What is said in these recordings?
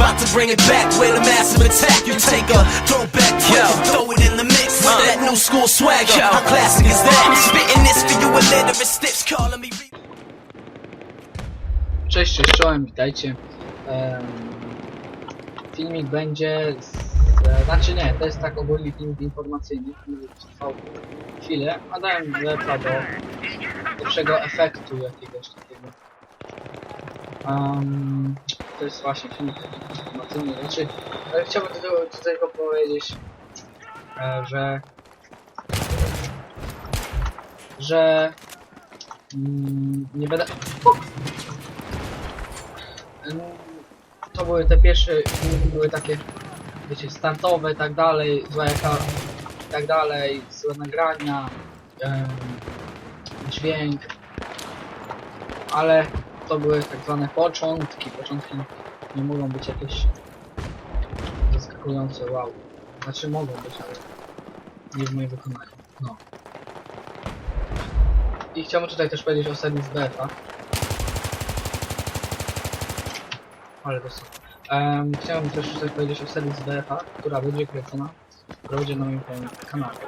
about to bring it back with a massive attack. You take a throwback clip and throw it in the mix with that new school swagger. How classic is that? Spitting this for you illiterate stiffs calling me. Cześć, cześć, czołem, witajcie. Em, filmik będzie z, znaczy nie, to jest tak ogólny filmik informacyjny, który trwał chwilę, a dałem lepsza do lepszego efektu jakiegoś takiego. Em, to jest właśnie filmik informacyjny, znaczy e, chciałbym do tego powiedzieć, e, że że mm, nie będę to były te pierwsze były takie, wiecie, startowe i tak dalej, zła jaka, i tak dalej, złe nagrania, dźwięk, ale to były tak zwane początki, początki nie mogą być jakieś zaskakujące, wow, znaczy mogą być, ale nie w moim wykonaniu, no. I chciałbym tutaj też powiedzieć o serii z beta, ale to są. Um, chciałem też tutaj powiedzieć o serii z BFA, która będzie kręcona, która będzie na moim kan- kanale.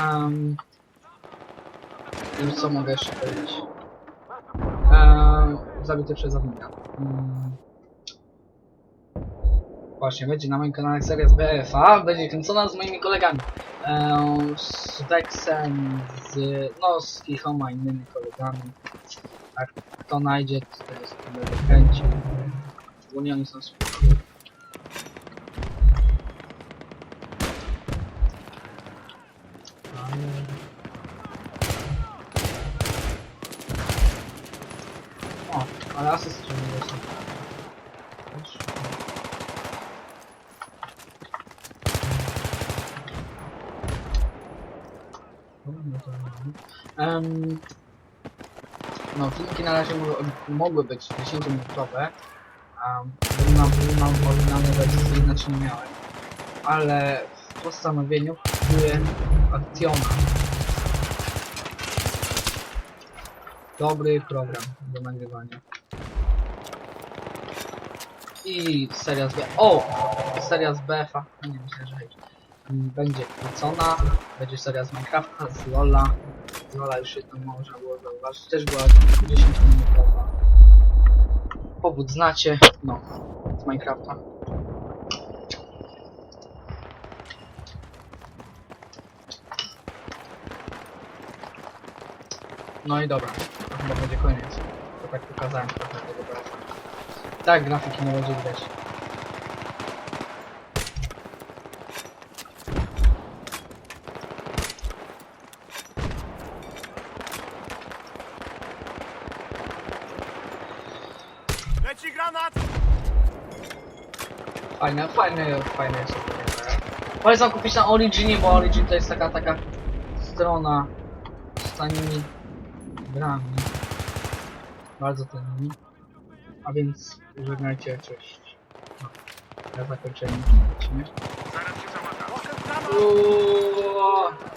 Um, I co mogę jeszcze powiedzieć? Um, zabity przez zawodnika. Um, właśnie, będzie na moim kanale seria z BFA, będzie kręcona z moimi kolegami. Um, z Vexem, z, no z kilkoma innymi kolegami. Tak, kto najdzie, to teraz będę kręcił. Ogólnie oni są spoko. O, ale asyst nie są. Wiesz? Um, no, filmiki na razie mogły, być 10-minutowe. Um, mam, mam oryginalne wersje, inaczej nie miałem. Ale w postanowieniu kupuję Actiona. Dobry program do nagrywania. I seria z B. O! Seria z BF-a. Nie myślę, że będzie wrócona. Będzie seria z Minecrafta, z Lola. Z Lola już jedną można było zauważyć. Też była 10 minutowa. Powód znacie. No, z Minecrafta. No i dobra, to chyba będzie koniec. To tak pokazałem trochę tego. Tak, grafiki nie będzie widać. Leci granat! Fajne, fajne, fajne jest. Polecam kupić na Originie, bo Origin to jest taka, taka strona z tanimi grami. Bardzo tanimi. A więc żegnajcie, cześć. No, na zakończenie. Zaraz się załata. Uuuu.